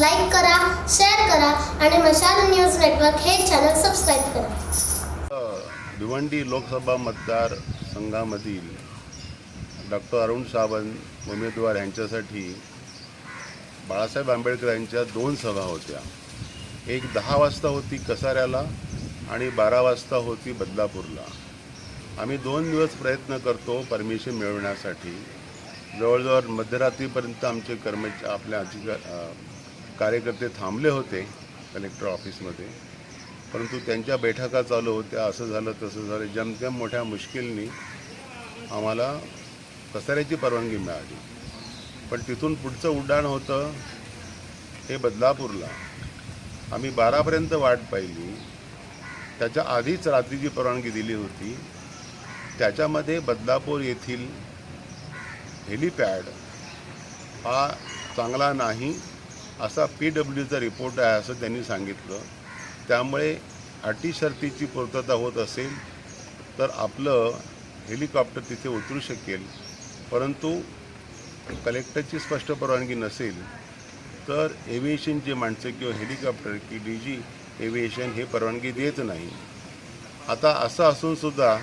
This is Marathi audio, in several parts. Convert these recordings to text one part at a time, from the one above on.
लाईक करा शेअर करा आणि मशाल न्यूज नेटवर्क हे चॅनल सबस्क्राईब करा. भिवंडी लोकसभा मतदार संघामधील डॉक्टर अरुण सावंत उमेदवार यांच्यासाठी बाळासाहेब आंबेडकर यांच्या दोन सभा होत्या. एक दहा वाजता होती कसाऱ्याला आणि बारा वाजता होती बदलापूरला. आम्ही दोन दिवस प्रयत्न करतो परमिशन मिळवण्यासाठी. जवळजवळ मध्यरात्रीपर्यंत आमचे कर्मच आपल्या अधिकार कार्यकर्ते थांबले होते कलेक्टर ऑफिसमध्ये परंतु त्यांच्या बैठका चालू होत्या असं झालं तसं झालं. जमतेम मोठ्या मुश्किलनी आम्हाला कसाऱ्याची परवानगी मिळाली. पण तिथून पुढचं उड्डाण होतं हे बदलापूरला. आम्ही बारापर्यंत वाट पाहिली. त्याच्या आधीच रात्रीची परवानगी दिली होती. त्याच्यामध्ये बदलापूर येथील हेलिपॅड हा चांगला नाही असा पी डब्ल्यूचा रिपोर्ट आहे असं त्यांनी सांगितलं. त्यामुळे अटी शर्तीची पूर्तता होत असेल तर आपलं हेलिकॉप्टर तिथे उतरू शकेल. परंतु कलेक्टरची स्पष्ट परवानगी नसेल तर एव्हिएशनचे माणसं किंवा हेलिकॉप्टर की डी जी एव्हिएशन हे परवानगी देत नाही. आता असं असूनसुद्धा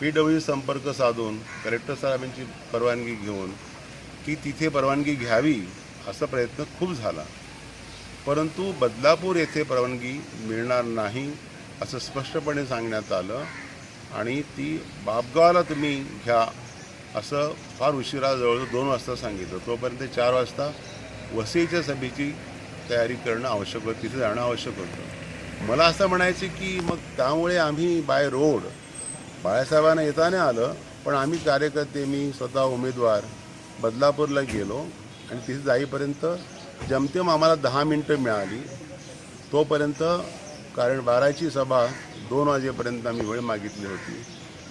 पी डब्ल्यू संपर्क साधून कलेक्टर साहेबांची परवानगी घेऊन ती तिथे परवानगी घ्यावी असा प्रयत्न खूप झाला. परंतु बदलापूर येथे परवानगी मिळणार नाही असं स्पष्टपणे सांगण्यात आलं आणि ती बाबगावाला तुम्ही घ्या असं फार उशिरा जवळजवळ दोन वाजता सांगितलं. तोपर्यंत चार वाजता वसईच्या सभेची तयारी करणं आवश्यक होतं तिथे जाणं आवश्यक होतं. मला असं म्हणायचं की मग त्यामुळे आम्ही बाय रोड बाळासाहेबांना येताना आलं पण आम्ही कार्यकर्ते मी स्वतः उमेदवार बदलापूरला गेलो. आणि तिथे जाईपर्यंत जमतेम आम्हाला दहा मिनटं मिळाली. तोपर्यंत कारण बाराची सभा दोन वाजेपर्यंत आम्ही वेळ मागितली होती.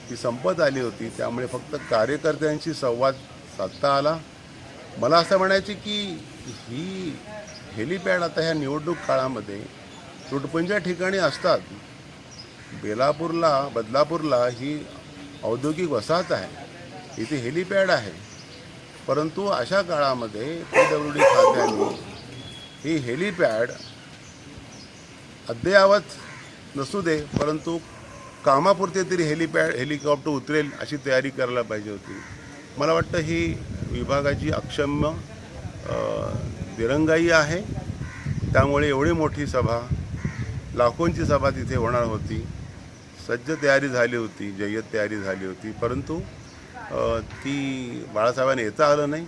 ती संपत आली होती. त्यामुळे फक्त कार्यकर्त्यांशी संवाद साधता आला. मला असं म्हणायचे की ही हेलिपॅड आता ह्या निवडणूक काळामध्ये तुटपुंज्या ठिकाणी असतात. बेलापूरला बदलापूरला ही औद्योगिक वसाहत आहे. इथे हेलिपॅड आहे. परंतु अशा काळामध्ये पी डब्ल्यू डी खात्याने ही हेलिपॅड अद्ययावत नसू दे परंतु कामापुरते तरी हेलिपॅड हेलिकॉप्टर उतरेल अशी तयारी करायला पाहिजे होती. मला वाटतं ही विभागाची अक्षम्य दिरंगाई आहे. त्यामुळे एवढी मोठी सभा लाखोंची सभा तिथे होणार होती. सज्ज तयारी झाली होती जय्यत तयारी झाली होती परंतु ती बाळासाहेबांना येता आलं नाही.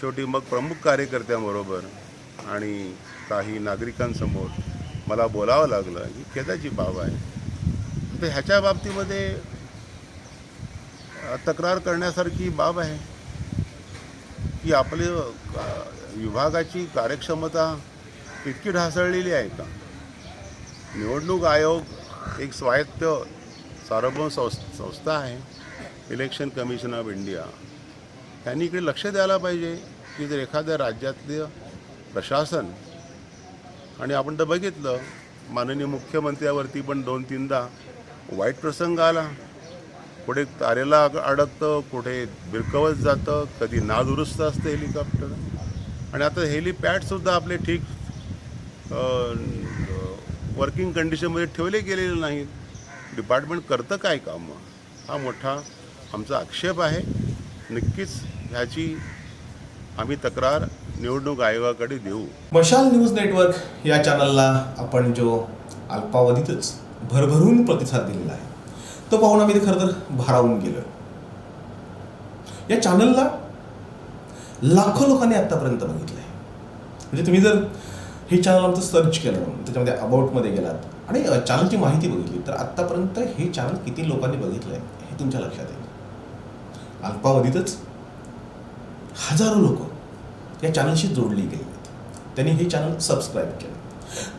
शेवटी मग प्रमुख कार्यकर्त्यांबरोबर आणि काही नागरिकांसमोर मला बोलावं लागलं ही खेदाची बाब आहे. तर ह्याच्या बाबतीमध्ये तक्रार करण्यासारखी बाब आहे की आपले विभागाची कार्यक्षमता इतकी ढासळलेली आहे का? निवडणूक आयोग एक स्वायत्त सार्वभौम संस्था आहे. इलेक्शन कमिशन ऑफ इंडिया त्यांनी इकडे लक्ष द्यायला पाहिजे की जर एखाद्या राज्यातलं प्रशासन आणि आपण तर बघितलं माननीय मुख्यमंत्र्यावरती पण दोन तीनदा वाईट प्रसंग आला. कुठे तारेला अडकतं कुठे बिरकवत जातं कधी नादुरुस्त असतं हेलिकॉप्टर आणि आता हेलिपॅडसुद्धा आपले ठीक वर्किंग कंडिशनमध्ये ठेवले गेलेले नाहीत. डिपार्टमेंट करतं काय काम? हा मोठा आमचा आक्षेप आहे. नक्कीच ह्याची आम्ही तक्रार निवडणूक आयोगाकडे देऊ. मशाल न्यूज नेटवर्क या चॅनलला आपण जो अल्पावधीतच भरभरून प्रतिसाद दिलेला आहे तो पाहून आम्ही ते खरं तर भारावून गेलो या चॅनलला लाखो लोकांनी आत्तापर्यंत बघितलं आहे म्हणजे तुम्ही जर हे चॅनल आमचं सर्च केलं त्याच्यामध्ये अबाउटमध्ये गेलात आणि चॅनलची माहिती बघितली तर आत्तापर्यंत हे चॅनल किती लोकांनी बघितलं आहे हे तुमच्या लक्षात येईल. अल्पावधीतच हजारो लोक या चॅनलशी जोडली गेली त्यांनी हे चॅनल सबस्क्राईब केलं.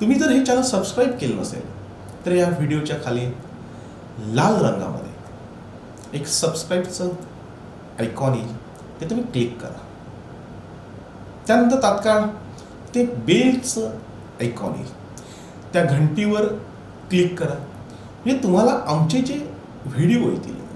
तुम्ही जर हे चॅनल सबस्क्राईब केलं नसेल तर या व्हिडिओच्या खाली लाल रंगामध्ये एक सबस्क्राईबचं आयकॉन येईल. ते तुम्ही क्लिक करा. त्यानंतर तात्काळ ते बेलचं आयकॉन येईल. त्या घंटीवर क्लिक करा. म्हणजे तुम्हाला आमचे जे व्हिडिओ येतील